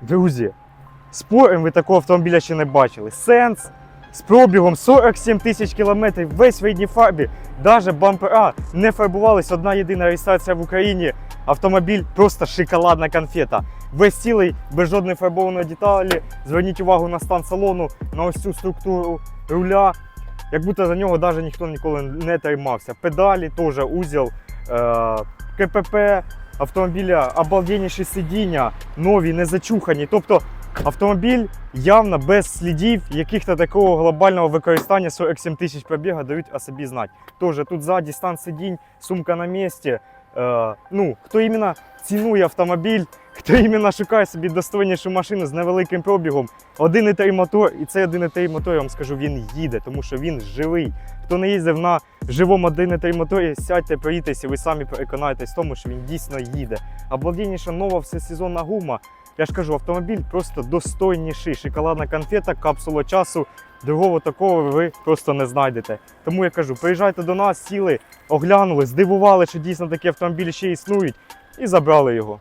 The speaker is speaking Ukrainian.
Друзі, спорим, ви такого автомобіля ще не бачили. Сенс з пробігом 47 тисяч кілометрів, весь в рідній фарбі, навіть бампера не фарбувались, одна єдина реєстрація в Україні. Автомобіль просто шоколадна конфета. Весь цілий, без жодної фарбованої деталі. Зверніть увагу на стан салону, на ось цю структуру руля. Як будто за нього навіть ніхто ніколи не тримався. Педалі теж узіл, е, КПП автомобіля, обалденніші сидіння, нові, не зачухані. Тобто автомобіль явно без слідів яких-то такого глобального використання 47 тисяч пробіга дають о собі знати. Тоже тут ззаді стан сидінь, сумка на місці. Е, ну, хто іменно цінує автомобіль, хто іменно шукає собі достойнішу машину з невеликим пробігом, 1,3 мотор, і цей 1,3 мотор, я вам скажу, він їде, тому що він живий. Хто не їздив на живому 1,3 моторі, сядьте, проїдьтеся, і ви самі переконаєтесь в тому, що він дійсно їде. А Обалденніша нова всесезонна гума. Я ж кажу, автомобіль просто достойніший. Шоколадна конфета, капсула часу. Другого такого ви просто не знайдете. Тому я кажу, приїжджайте до нас, сіли, оглянули, здивували, що дійсно такі автомобілі ще існують, і забрали його.